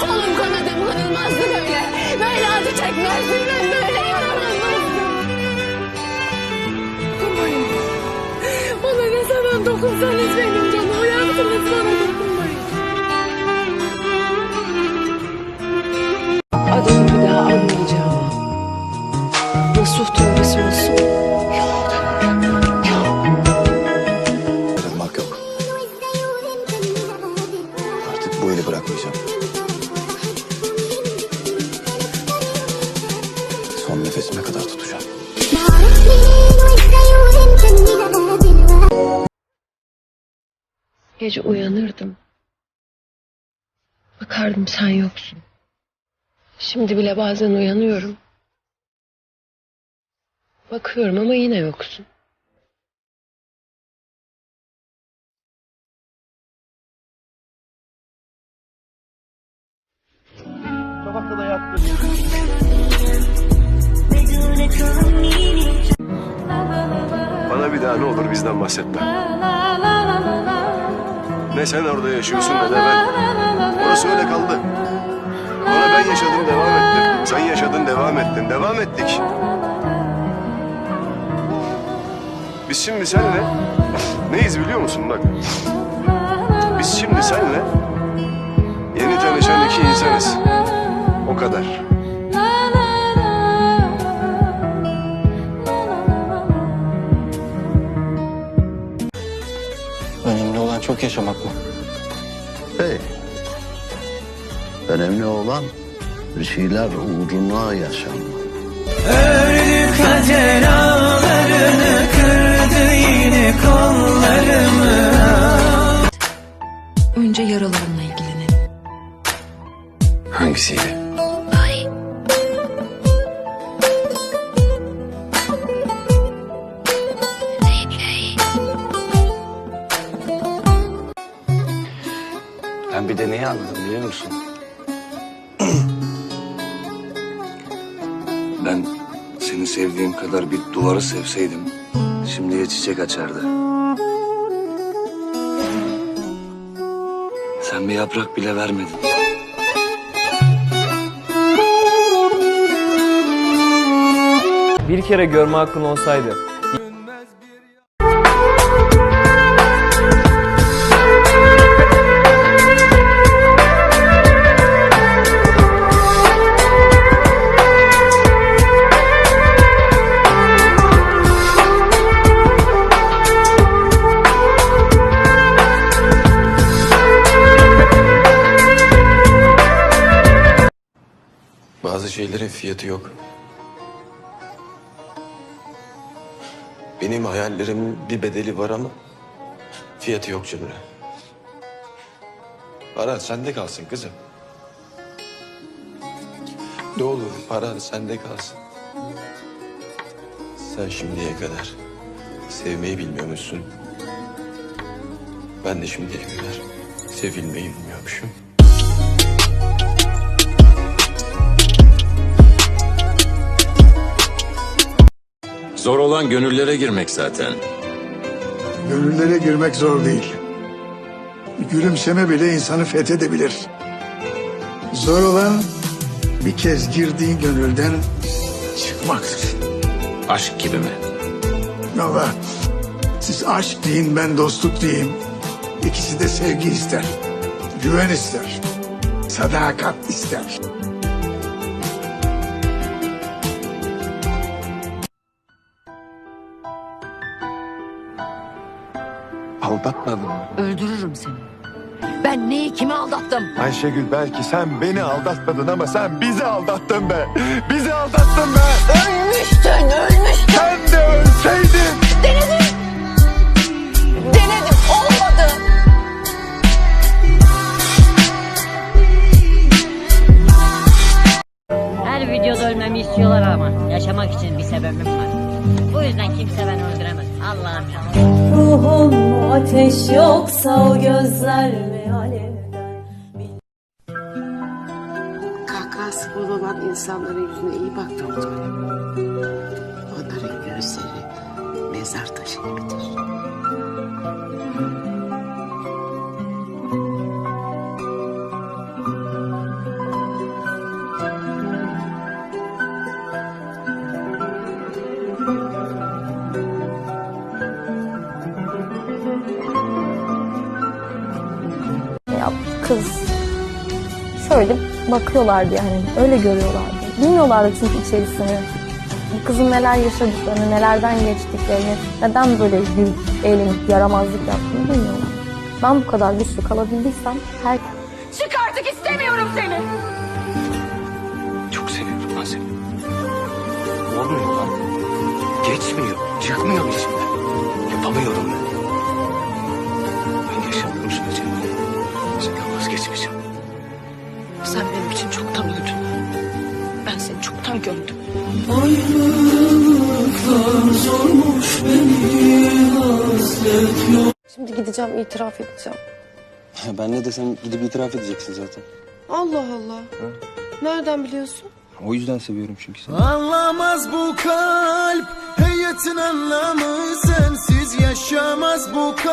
kolum kanadım kırılmazdı böyle. Böyle acı çekmezdim ben böyle yaralanmazdım. Dokunmayın. Ona ne zaman dokunsanız benim canımı yaktınız bana Son nefesime kadar tutacağım. Gece uyanırdım. Bakardım sen yoksun. Şimdi bile bazen uyanıyorum. Bakıyorum ama yine yoksun. Bir daha ne olur bizden bahsetme. Ne sen orada yaşıyorsun ne de ben. Orası öyle kaldı. Ona ben yaşadım devam ettim. Sen yaşadın devam ettin. Devam ettik. Biz şimdi seninle neyiz biliyor musun bak. Biz şimdi seninle yeni tanışan iki insanız. O kadar. Hey. Önemli olan bir şeyler uğruna yaşamak. Kader ağlarını kırdı yine kollarımı Önce yaralarımla ilgilenelim. Hangisiyle? Ben bir de neyi anladım biliyor musun? ben seni sevdiğim kadar bir duvarı sevseydim şimdiye çiçek açardı. Sen bir yaprak bile vermedin. Bir kere görme hakkın olsaydı şeylerin fiyatı yok. Benim hayallerimin bir bedeli var ama fiyatı yok Cemre. Para sende kalsın kızım. Ne olur para sende kalsın. Sen şimdiye kadar sevmeyi bilmiyormuşsun. Ben de şimdiye kadar sevilmeyi bilmiyormuşum. Zor olan gönüllere girmek zaten. Gönüllere girmek zor değil. Gülümseme bile insanı fethedebilir. Zor olan bir kez girdiğin gönülden çıkmaktır. Aşk gibi mi? Valla siz aşk deyin ben dostluk diyeyim. İkisi de sevgi ister. Güven ister. Sadakat ister. Aldatmadın mı? Öldürürüm seni. Ben neyi kimi aldattım? Ayşegül belki sen beni aldatmadın ama sen bizi aldattın be. Bizi aldattın be. Ölmüştün, ölmüştün. Sen de ölseydin. Denedim. Denedim, olmadı. Her videoda ölmemi istiyorlar ama yaşamak için bir sebebim var. Bu yüzden kimse beni öldüremez. Allah'ım ya. Ateş yoksa o gözler mi alevden? Kahkahası bol olan insanların yüzüne iyi bak doktor. Ya kız şöyle bakıyorlardı yani öyle görüyorlardı. Bilmiyorlardı çünkü içerisini. Bu kızın neler yaşadıklarını, nelerden geçtiklerini, neden böyle bir eğlenip yaramazlık yaptığını bilmiyorlar. Ben bu kadar güçlü kalabildiysem her Çık artık istemiyorum seni. Çok seviyorum ben seni. Olmuyor lan. Geçmiyor. Çıkmıyor içimden. Yapamıyorum ben. Gömdüm. Şimdi gideceğim itiraf edeceğim. Ben ne desem gidip itiraf edeceksin zaten. Allah Allah. Nereden biliyorsun? O yüzden seviyorum çünkü seni. Anlamaz bu kalp Hayatın anlamı sensiz yaşamaz bu kalp